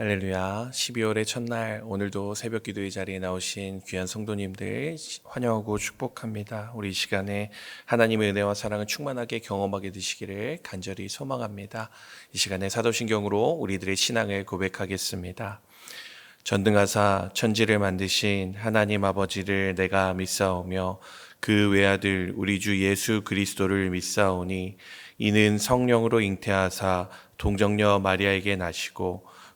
할렐루야. 12월의 첫날 오늘도 새벽 기도의 자리에 나오신 귀한 성도님들 환영하고 축복합니다. 우리 이 시간에 하나님의 은혜와 사랑을 충만하게 경험하게 되시기를 간절히 소망합니다. 이 시간에 사도신경으로 우리들의 신앙을 고백하겠습니다. 전등하사 천지를 만드신 하나님 아버지를 내가 믿사오며 그 외아들 우리 주 예수 그리스도를 믿사오니 이는 성령으로 잉태하사 동정녀 마리아에게 나시고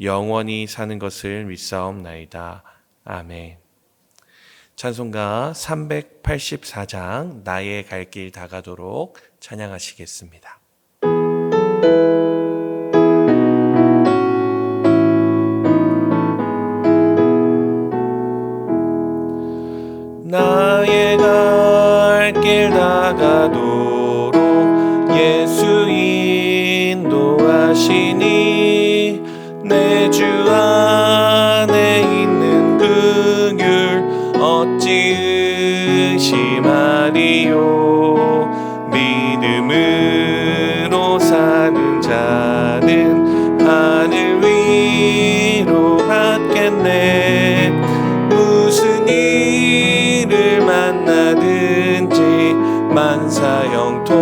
영원히 사는 것을 믿사옵나이다. 아멘. 찬송가 384장 나의 갈 길 다가도록 찬양하시겠습니다. 나의 갈 길 다가도록 예수 인도하시 만나든지 만사형통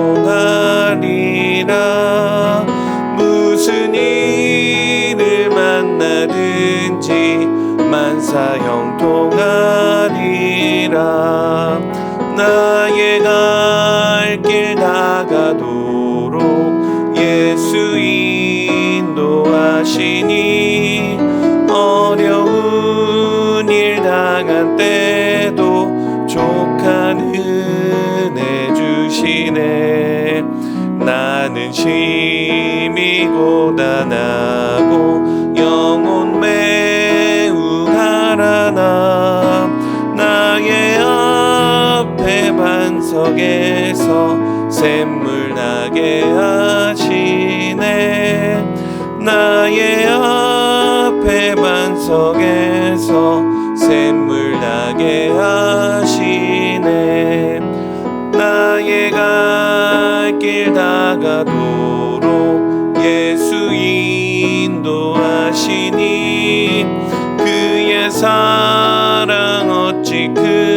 반석에서 샘물 나게 하시네. 나의 앞에 반석에서 샘물 나게 하시네. 나의 갈 길 다가도록 예수 인도하시니 그의 사랑 어찌 큰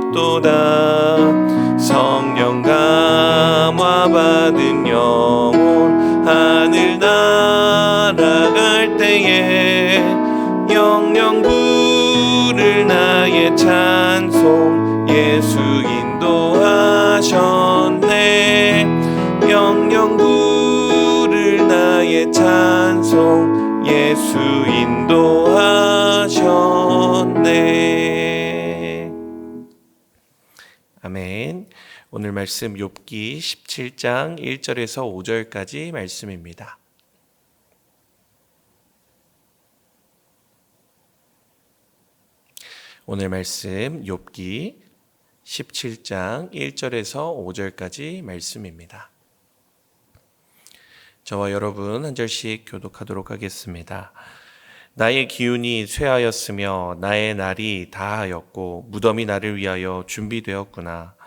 없도다. 성령 감화 영 오늘 말씀 욥기 17장 1절에서 5절까지 말씀입니다. 오늘 말씀 욥기 17장 1절에서 5절까지 말씀입니다. 저와 여러분 한 절씩 교독하도록 하겠습니다. 나의 기운이 쇠하였으며 나의 날이 다하였고 무덤이 나를 위하여 준비되었구나.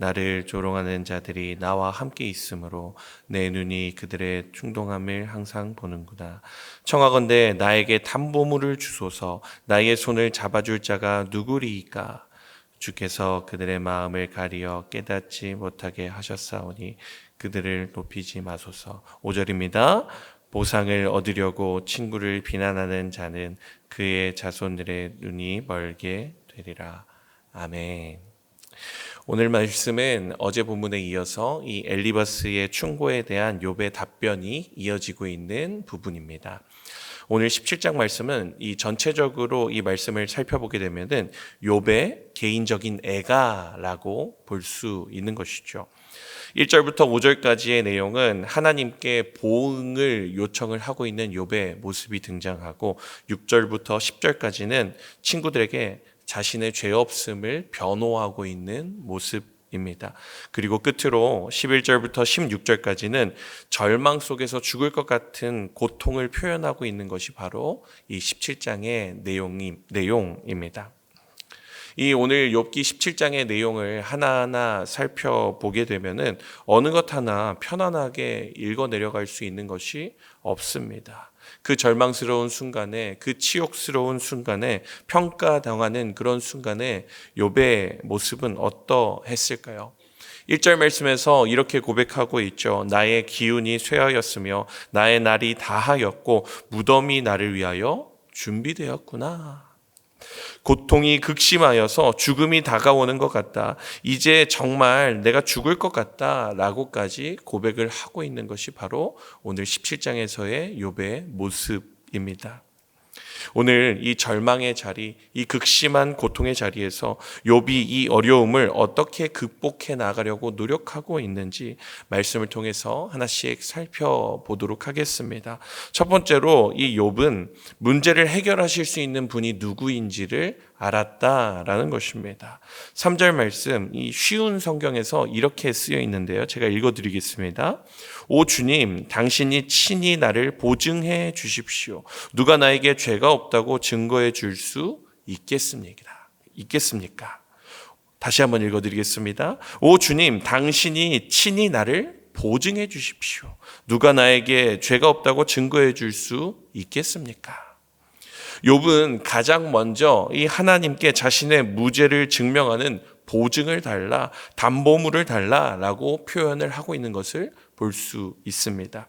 나를 조롱하는 자들이 나와 함께 있으므로 내 눈이 그들의 충동함을 항상 보는구나. 청하건대 나에게 담보물을 주소서 나의 손을 잡아줄 자가 누구리이까? 주께서 그들의 마음을 가리어 깨닫지 못하게 하셨사오니 그들을 높이지 마소서. 5절입니다. 보상을 얻으려고 친구를 비난하는 자는 그의 자손들의 눈이 멀게 되리라. 아멘. 오늘 말씀은 어제 본문에 이어서 이 엘리버스의 충고에 대한 욥의 답변이 이어지고 있는 부분입니다. 오늘 17장 말씀은 이 전체적으로 이 말씀을 살펴보게 되면은 욥의 개인적인 애가라고 볼 수 있는 것이죠. 1절부터 5절까지의 내용은 하나님께 보응을 요청을 하고 있는 욥의 모습이 등장하고 6절부터 10절까지는 친구들에게 자신의 죄 없음을 변호하고 있는 모습입니다. 그리고 끝으로 11절부터 16절까지는 절망 속에서 죽을 것 같은 고통을 표현하고 있는 것이 바로 이 17장의 내용이, 내용입니다. 이 오늘 욥기 17장의 내용을 하나하나 살펴보게 되면은 어느 것 하나 편안하게 읽어 내려갈 수 있는 것이 없습니다. 그 절망스러운 순간에 그 치욕스러운 순간에 평가당하는 그런 순간에 욥의 모습은 어떠했을까요? 1절 말씀에서 이렇게 고백하고 있죠. 나의 기운이 쇠하였으며 나의 날이 다하였고 무덤이 나를 위하여 준비되었구나. 고통이 극심하여서 죽음이 다가오는 것 같다. 이제 정말 내가 죽을 것 같다. 라고까지 고백을 하고 있는 것이 바로 오늘 17장에서의 욥의 모습입니다. 오늘 이 절망의 자리, 이 극심한 고통의 자리에서 욥이 이 어려움을 어떻게 극복해 나가려고 노력하고 있는지 말씀을 통해서 하나씩 살펴보도록 하겠습니다. 첫 번째로 이 욥은 문제를 해결하실 수 있는 분이 누구인지를 알았다라는 것입니다. 3절 말씀, 이 쉬운 성경에서 이렇게 쓰여 있는데요. 제가 읽어 드리겠습니다. 오 주님, 당신이 친히 나를 보증해 주십시오. 누가 나에게 죄가 없다고 증거해 줄 수 있겠습니까? 있겠습니까? 다시 한번 읽어 드리겠습니다. 오 주님, 당신이 친히 나를 보증해 주십시오. 누가 나에게 죄가 없다고 증거해 줄 수 있겠습니까? 욥은 가장 먼저 이 하나님께 자신의 무죄를 증명하는 보증을 달라 담보물을 달라라고 표현을 하고 있는 것을 볼 수 있습니다.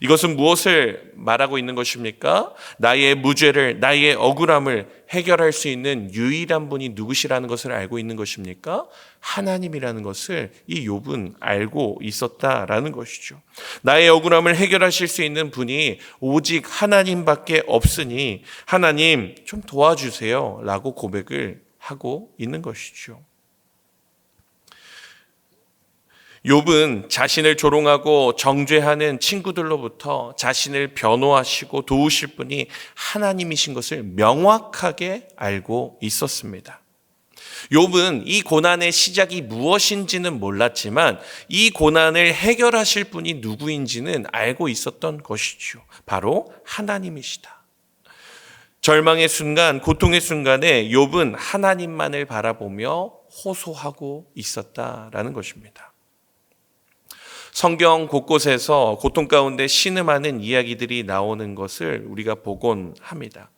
이것은 무엇을 말하고 있는 것입니까? 나의 무죄를, 나의 억울함을 해결할 수 있는 유일한 분이 누구시라는 것을 알고 있는 것입니까? 하나님이라는 것을 이 욥은 알고 있었다라는 것이죠. 나의 억울함을 해결하실 수 있는 분이 오직 하나님밖에 없으니 하나님 좀 도와주세요라고 고백을 하고 있는 것이죠. 욥은 자신을 조롱하고 정죄하는 친구들로부터 자신을 변호하시고 도우실 분이 하나님이신 것을 명확하게 알고 있었습니다. 욥은 이 고난의 시작이 무엇인지는 몰랐지만 이 고난을 해결하실 분이 누구인지는 알고 있었던 것이죠. 바로 하나님이시다. 절망의 순간, 고통의 순간에 욥은 하나님만을 바라보며 호소하고 있었다라는 것입니다. 성경 곳곳에서 고통 가운데 신음하는 이야기들이 나오는 것을 우리가 보곤 합니다.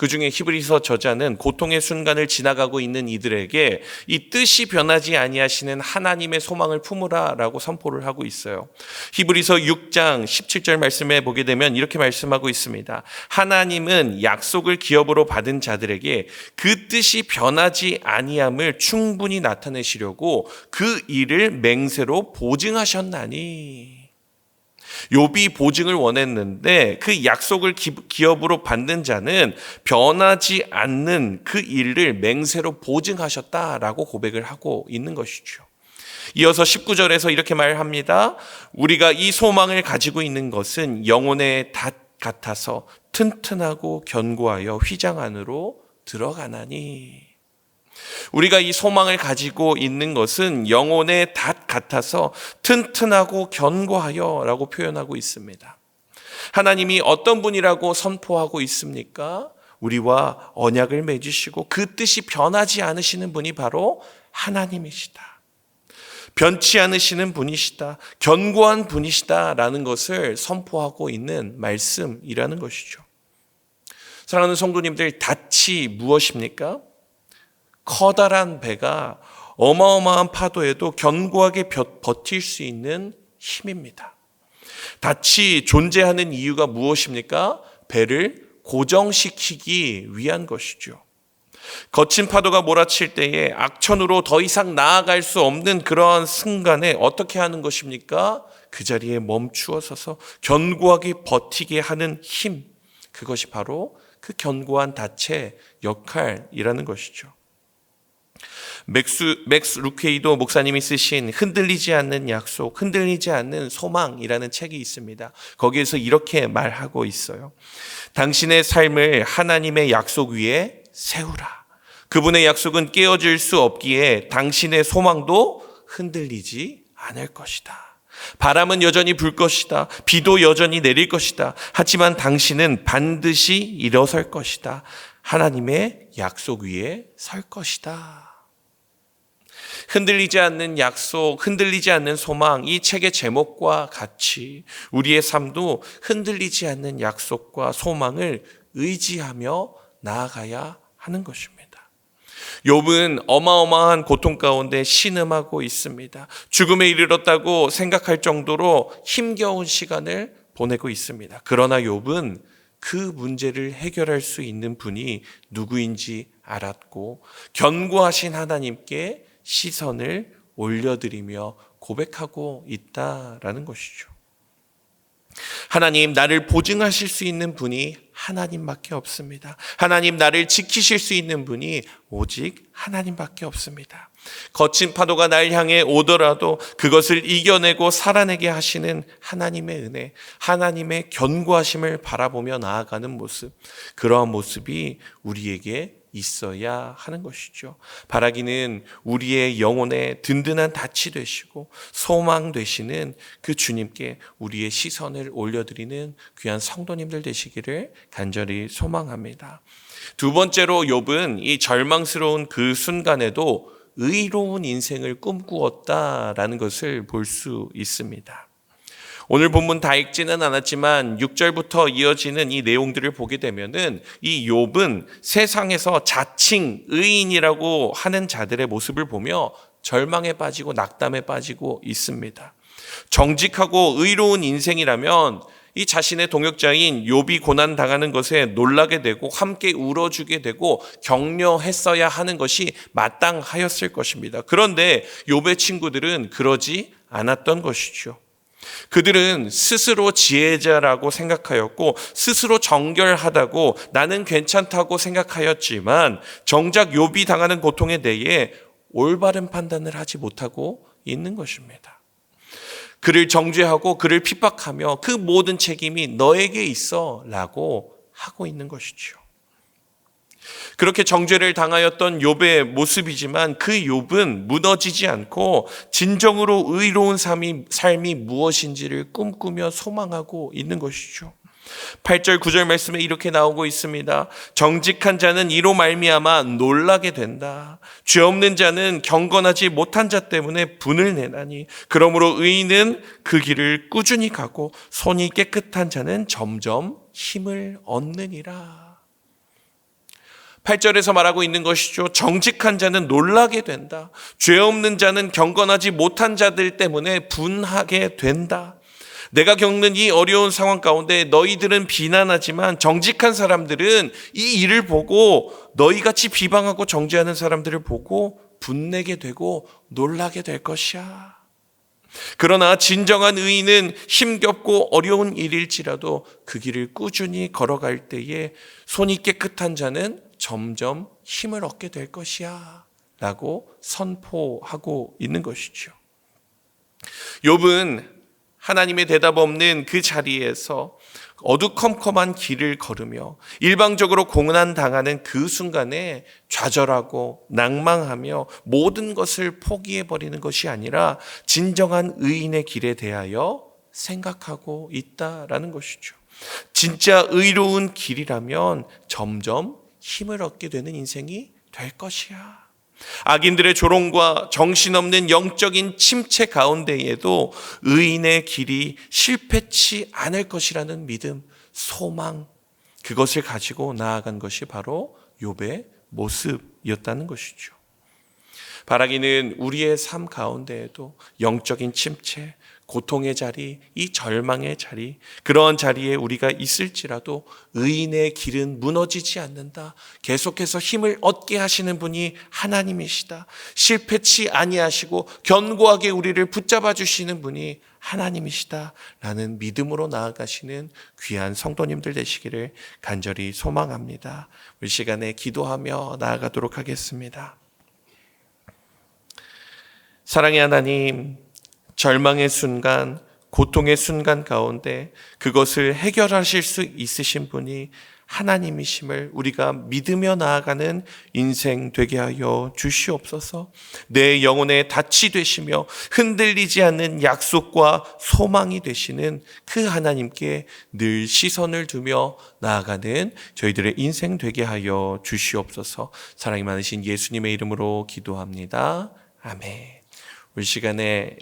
그 중에 히브리서 저자는 고통의 순간을 지나가고 있는 이들에게 이 뜻이 변하지 아니하시는 하나님의 소망을 품으라라고 선포를 하고 있어요. 히브리서 6장 17절 말씀에 보게 되면 이렇게 말씀하고 있습니다. 하나님은 약속을 기업으로 받은 자들에게 그 뜻이 변하지 아니함을 충분히 나타내시려고 그 일을 맹세로 보증하셨나니 욥이 보증을 원했는데 그 약속을 기업으로 받는 자는 변하지 않는 그 일을 맹세로 보증하셨다라고 고백을 하고 있는 것이죠. 이어서 19절에서 이렇게 말합니다. 우리가 이 소망을 가지고 있는 것은 영혼의 닷 같아서 튼튼하고 견고하여 휘장 안으로 들어가나니. 우리가 이 소망을 가지고 있는 것은 영혼의 닷 같아서 튼튼하고 견고하여 라고 표현하고 있습니다. 하나님이 어떤 분이라고 선포하고 있습니까? 우리와 언약을 맺으시고 그 뜻이 변하지 않으시는 분이 바로 하나님이시다. 변치 않으시는 분이시다. 견고한 분이시다라는 것을 선포하고 있는 말씀이라는 것이죠. 사랑하는 성도님들, 닻이 무엇입니까? 커다란 배가 어마어마한 파도에도 견고하게 버틸 수 있는 힘입니다. 닻이 존재하는 이유가 무엇입니까? 배를 고정시키기 위한 것이죠. 거친 파도가 몰아칠 때에 악천후로 더 이상 나아갈 수 없는 그러한 순간에 어떻게 하는 것입니까? 그 자리에 멈추어 서서 견고하게 버티게 하는 힘. 그것이 바로 그 견고한 닻의 역할이라는 것이죠. 맥스, 맥스 루케이도 목사님이 쓰신 흔들리지 않는 약속, 흔들리지 않는 소망이라는 책이 있습니다. 거기에서 이렇게 말하고 있어요. 당신의 삶을 하나님의 약속 위에 세우라. 그분의 약속은 깨어질 수 없기에 당신의 소망도 흔들리지 않을 것이다. 바람은 여전히 불 것이다. 비도 여전히 내릴 것이다. 하지만 당신은 반드시 일어설 것이다. 하나님의 약속 위에 설 것이다. 흔들리지 않는 약속, 흔들리지 않는 소망, 이 책의 제목과 같이 우리의 삶도 흔들리지 않는 약속과 소망을 의지하며 나아가야 하는 것입니다. 욥은 어마어마한 고통 가운데 신음하고 있습니다. 죽음에 이르렀다고 생각할 정도로 힘겨운 시간을 보내고 있습니다. 그러나 욥은 그 문제를 해결할 수 있는 분이 누구인지 알았고 견고하신 하나님께 시선을 올려드리며 고백하고 있다라는 것이죠. 하나님, 나를 보증하실 수 있는 분이 하나님밖에 없습니다. 하나님, 나를 지키실 수 있는 분이 오직 하나님밖에 없습니다. 거친 파도가 날 향해 오더라도 그것을 이겨내고 살아내게 하시는 하나님의 은혜, 하나님의 견고하심을 바라보며 나아가는 모습, 그러한 모습이 우리에게 있어야 하는 것이죠. 바라기는 우리의 영혼의 든든한 닻이 되시고 소망 되시는 그 주님께 우리의 시선을 올려드리는 귀한 성도님들 되시기를 간절히 소망합니다. 두 번째로 욥은 이 절망스러운 그 순간에도 의로운 인생을 꿈꾸었다라는 것을 볼 수 있습니다. 오늘 본문 다 읽지는 않았지만 6절부터 이어지는 이 내용들을 보게 되면은 이 욥은 세상에서 자칭 의인이라고 하는 자들의 모습을 보며 절망에 빠지고 낙담에 빠지고 있습니다. 정직하고 의로운 인생이라면 이 자신의 동역자인 욥이 고난 당하는 것에 놀라게 되고 함께 울어주게 되고 격려했어야 하는 것이 마땅하였을 것입니다. 그런데 욥의 친구들은 그러지 않았던 것이죠. 그들은 스스로 지혜자라고 생각하였고 스스로 정결하다고 나는 괜찮다고 생각하였지만 정작 욥이 당하는 고통에 대해 올바른 판단을 하지 못하고 있는 것입니다. 그를 정죄하고 그를 핍박하며 그 모든 책임이 너에게 있어라고 하고 있는 것이죠. 그렇게 정죄를 당하였던 욥의 모습이지만 그 욥은 무너지지 않고 진정으로 의로운 삶이, 삶이 무엇인지를 꿈꾸며 소망하고 있는 것이죠. 8절 9절 말씀에 이렇게 나오고 있습니다. 정직한 자는 이로 말미암아 놀라게 된다. 죄 없는 자는 경건하지 못한 자 때문에 분을 내나니 그러므로 의인은 그 길을 꾸준히 가고 손이 깨끗한 자는 점점 힘을 얻느니라. 8절에서 말하고 있는 것이죠. 정직한 자는 놀라게 된다. 죄 없는 자는 경건하지 못한 자들 때문에 분하게 된다. 내가 겪는 이 어려운 상황 가운데 너희들은 비난하지만 정직한 사람들은 이 일을 보고 너희 같이 비방하고 정죄하는 사람들을 보고 분내게 되고 놀라게 될 것이야. 그러나 진정한 의인은 힘겹고 어려운 일일지라도 그 길을 꾸준히 걸어갈 때에 손이 깨끗한 자는 점점 힘을 얻게 될 것이야. 라고 선포하고 있는 것이죠. 욥은 하나님의 대답 없는 그 자리에서 어두컴컴한 길을 걸으며 일방적으로 공난 당하는 그 순간에 좌절하고 낭망하며 모든 것을 포기해 버리는 것이 아니라 진정한 의인의 길에 대하여 생각하고 있다라는 것이죠. 진짜 의로운 길이라면 점점 힘을 얻게 되는 인생이 될 것이야. 악인들의 조롱과 정신없는 영적인 침체 가운데에도 의인의 길이 실패치 않을 것이라는 믿음, 소망, 그것을 가지고 나아간 것이 바로 욥의 모습이었다는 것이죠. 바라기는 우리의 삶 가운데에도 영적인 침체, 고통의 자리, 이 절망의 자리, 그러한 자리에 우리가 있을지라도 의인의 길은 무너지지 않는다. 계속해서 힘을 얻게 하시는 분이 하나님이시다. 실패치 아니하시고 견고하게 우리를 붙잡아 주시는 분이 하나님이시다. 라는 믿음으로 나아가시는 귀한 성도님들 되시기를 간절히 소망합니다. 우리 시간에 기도하며 나아가도록 하겠습니다. 사랑의 하나님, 절망의 순간, 고통의 순간 가운데 그것을 해결하실 수 있으신 분이 하나님이심을 우리가 믿으며 나아가는 인생 되게 하여 주시옵소서. 내 영혼의 닻이 되시며 흔들리지 않는 약속과 소망이 되시는 그 하나님께 늘 시선을 두며 나아가는 저희들의 인생 되게 하여 주시옵소서. 사랑이 많으신 예수님의 이름으로 기도합니다. 아멘. 우리 시간에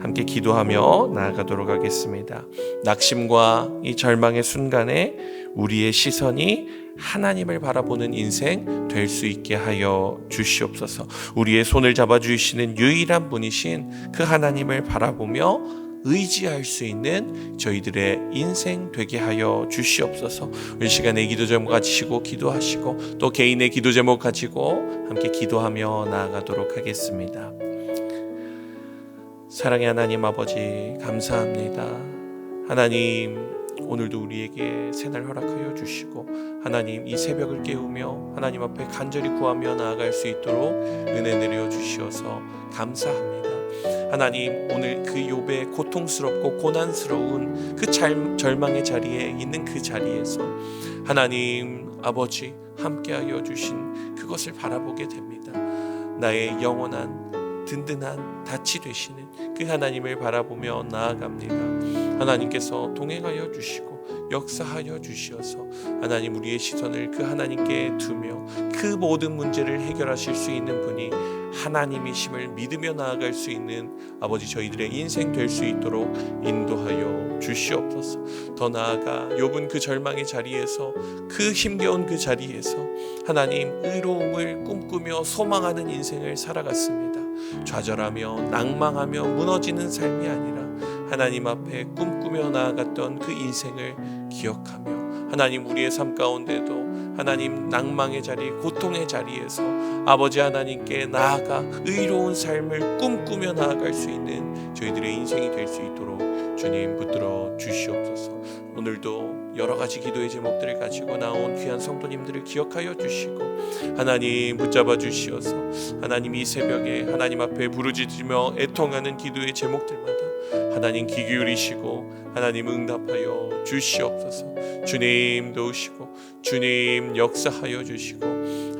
함께 기도하며 나아가도록 하겠습니다. 낙심과 이 절망의 순간에 우리의 시선이 하나님을 바라보는 인생 될 수 있게 하여 주시옵소서. 우리의 손을 잡아 주시는 유일한 분이신 그 하나님을 바라보며 의지할 수 있는 저희들의 인생 되게 하여 주시옵소서. 우리 시간에 기도 제목 가지시고 기도하시고 또 개인의 기도 제목 가지고 함께 기도하며 나아가도록 하겠습니다. 사랑의 하나님 아버지 감사합니다. 하나님 오늘도 우리에게 새날 허락하여 주시고 하나님 이 새벽을 깨우며 하나님 앞에 간절히 구하며 나아갈 수 있도록 은혜 내려 주시어서 감사합니다. 하나님 오늘 그 욥의 고통스럽고 고난스러운 그 잘- 절망의 자리에 있는 그 자리에서 하나님 아버지 함께하여 주신 그것을 바라보게 됩니다. 나의 영원한 든든한 닻이 되시는 그 하나님을 바라보며 나아갑니다. 하나님께서 동행하여 주시고 역사하여 주시어서 하나님 우리의 시선을 그 하나님께 두며 그 모든 문제를 해결하실 수 있는 분이 하나님이심을 믿으며 나아갈 수 있는 아버지 저희들의 인생 될 수 있도록 인도하여 주시옵소서. 더 나아가 욥은 그 절망의 자리에서 그 힘겨운 그 자리에서 하나님 의로움을 꿈꾸며 소망하는 인생을 살아갔습니다. 좌절하며 낭망하며 무너지는 삶이 아니라 하나님 앞에 꿈꾸며 나아갔던 그 인생을 기억하며 하나님 우리의 삶 가운데도 하나님 낭망의 자리, 고통의 자리에서 아버지 하나님께 나아가 의로운 삶을 꿈꾸며 나아갈 수 있는 저희들의 인생이 될 수 있도록 주님 붙들어 주시옵소서. 오늘도 여러 가지 기도의 제목들을 가지고 나온 귀한 성도님들을 기억하여 주시고 하나님 붙잡아 주시어서 하나님 이 새벽에 하나님 앞에 부르짖으며 애통하는 기도의 제목들마다 하나님 귀 기울이시고 하나님 응답하여 주시옵소서. 주님 도우시고 주님 역사하여 주시고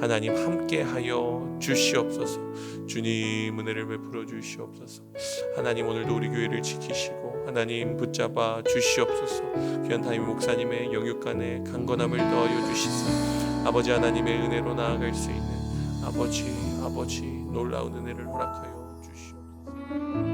하나님 함께하여 주시옵소서. 주님 은혜를 베풀어 주시옵소서. 하나님 오늘도 우리 교회를 지키시고 하나님 붙잡아 주시옵소서. 귀한 담임 목사님의 영육간에 강건함을 더하여 주시사 아버지 하나님의 은혜로 나아갈 수 있는 아버지 아버지 놀라운 은혜를 허락하여 주시옵소서.